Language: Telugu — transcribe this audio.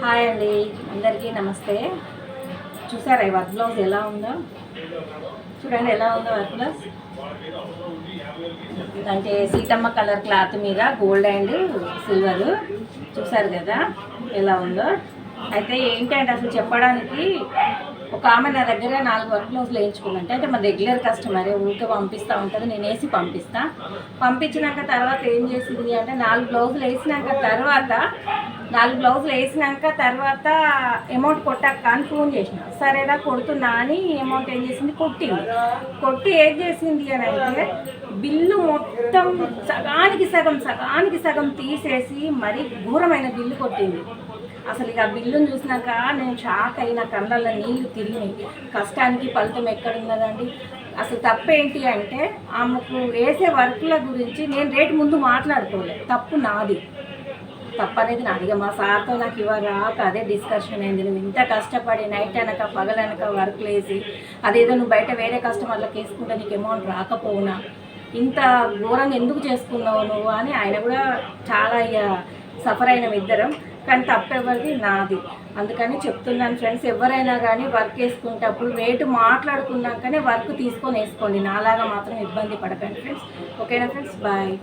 హాయ్ అండి అందరికీ నమస్తే. చూసారా ఈ వర్క్ బ్లౌజ్ ఎలా ఉందో? చూడండి ఎలా ఉందో వర్క్ బ్లౌజ్. అంటే సీతమ్మ కలర్ క్లాత్ మీద గోల్డ్ అండ్ సిల్వర్. చూసారు కదా ఎలా ఉందో. అయితే ఏంటంటే అసలు చెప్పడానికి ఒక ఆమె నా దగ్గర నాలుగు వర్క్ బ్లౌజులు వేయించుకుందంటే అంటే మా రెగ్యులర్ కస్టమర్ ఊరికే పంపిస్తూ ఉంటుంది నేను వేసి పంపిస్తా. పంపించినాక తర్వాత ఏం చేసింది అంటే నాలుగు బ్లౌజులు వేసినాక తర్వాత నాలుగు బ్లౌజులు వేసినాక తర్వాత అమౌంట్ కొట్టాక అని ఫోన్ చేసిన. సరేరా కొడుతున్నా అని అమౌంట్ ఏం చేసింది? కొట్టింది. కొట్టి ఏం చేసింది అని అంటే బిల్లు మొత్తం సగానికి సగం సగానికి సగం తీసేసి మరీ ఘోరమైన బిల్లు కొట్టింది. అసలు ఇక ఆ బిల్లును చూసినాక నేను షాక్ అయిన కళ్ళల్లో నీళ్ళు తిరిగినాయి. కష్టానికి ఫలితం ఎక్కడున్నదండి? అసలు తప్పేంటి అంటే ఆమెకు వేసే వర్క్ల గురించి నేను రేటు ముందు మాట్లాడుకోలేదు తప్పు నాది. తప్పనేది నాది మా సార్తో నాకు ఇవ్వరాక అదే డిస్కషన్ అయింది. నువ్వు ఇంత కష్టపడి నైట్ అనక పగలనక వర్క్ లేసి అదేదో నువ్వు బయట వేరే కస్టమర్లకు వేసుకుంటే నీకు అమౌంట్ రాకపోవునా? ఇంత ఘోరంగా ఎందుకు చేసుకున్నావు నువ్వు అని ఆయన కూడా చాలా ఇక సఫర్ అయిన ఇద్దరం. కానీ తప్పెవరిది నాది. అందుకని చెప్తున్నాను ఫ్రెండ్స్ ఎవరైనా కానీ వర్క్ వేసుకునేటప్పుడు రేటు మాట్లాడుకున్నాకనే వర్క్ తీసుకొని వేసుకోండి. నాలాగా మాత్రం ఇబ్బంది పడకండి ఫ్రెండ్స్ ఓకేనా ఫ్రెండ్స్ బాయ్